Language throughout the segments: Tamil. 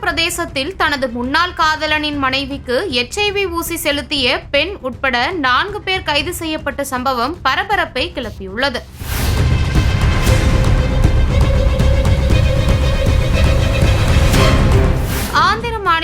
பிரதேசத்தில் தனது முன்னாள் காதலனின் மனைவிக்கு எச்ஐவி ஊசி செலுத்திய பெண் உட்பட நான்கு பேர் கைது செய்யப்பட்ட சம்பவம் பரபரப்பை கிளப்பியுள்ளது.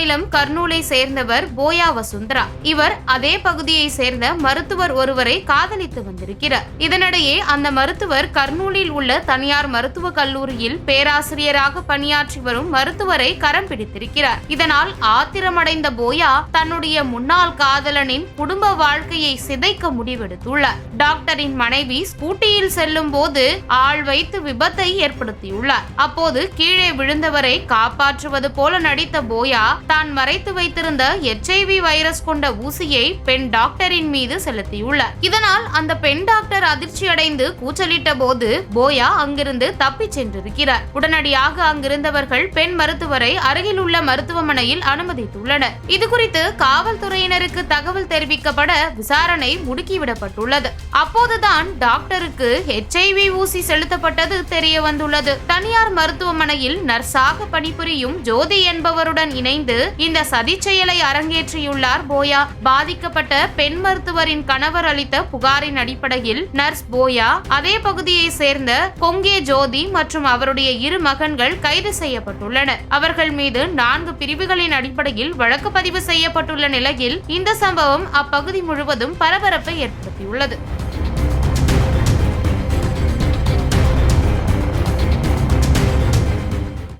மாநிலம் கர்னூலை சேர்ந்தவர் போயா வசுந்தரா. இவர் அதே பகுதியை சேர்ந்த மருத்துவர் ஒருவரை காதலித்து வந்திருக்கிறார். இதனிடையே அந்த மருத்துவர் கர்னூலில் உள்ள தனியார் மருத்துவக் கல்லூரியில் பேராசிரியராக பணியாற்றி வரும் மருத்துவரை கரம் பிடித்திருக்கிறார். இதனால் ஆத்திரமடைந்த போயா தன்னுடைய முன்னாள் காதலனின் குடும்ப வாழ்க்கையை சிதைக்க முடிவெடுத்துள்ளார். டாக்டரின் மனைவி ஸ்கூட்டியில் செல்லும் போது ஆள் வைத்து விபத்தை ஏற்படுத்தியுள்ளார். அப்போது கீழே விழுந்தவரை காப்பாற்றுவது போல நடித்த போயா தான் மறைத்து வைத்திருந்த எச்ஐவி வைரஸ் கொண்ட ஊசியை பெண் டாக்டரின் மீது செலுத்தியுள்ளார். இதனால் அந்த பெண் டாக்டர் அதிர்ச்சியடைந்து கூச்சலிட்ட போது போயா அங்கிருந்து தப்பிச் சென்றிருக்கிறார். உடனடியாக அங்கிருந்தவர்கள் பெண் மருத்துவரை அருகில் உள்ள மருத்துவமனையில் அனுமதித்துள்ளனர். இதுகுறித்து காவல்துறையினருக்கு தகவல் தெரிவிக்கப்பட விசாரணை முடுக்கிவிடப்பட்டுள்ளது. அப்போதுதான் டாக்டருக்கு ஹெச்ஐவி ஊசி செலுத்தப்பட்டது தெரிய வந்துள்ளது. தனியார் மருத்துவமனையில் நர்ஸாக பணிபுரியும் ஜோதி என்பவருடன் இணைந்து இந்த சதி செயலை அரங்கேற்றியுள்ளார் போயா. பாதிக்கப்பட்ட பெண் மருத்துவரின் கணவர் அளித்த புகாரின் அடிப்படையில் நர்ஸ் போயா. அதே பகுதியை சேர்ந்த கொங்கே ஜோதி மற்றும் அவருடைய இரு மகன்கள் கைது செய்யப்பட்டுள்ளனர். அவர்கள் மீது நான்கு பிரிவுகளின் அடிப்படையில் வழக்கு பதிவு செய்யப்பட்டுள்ள நிலையில் இந்த சம்பவம் அப்பகுதி முழுவதும் பரபரப்பை ஏற்படுத்தியுள்ளது.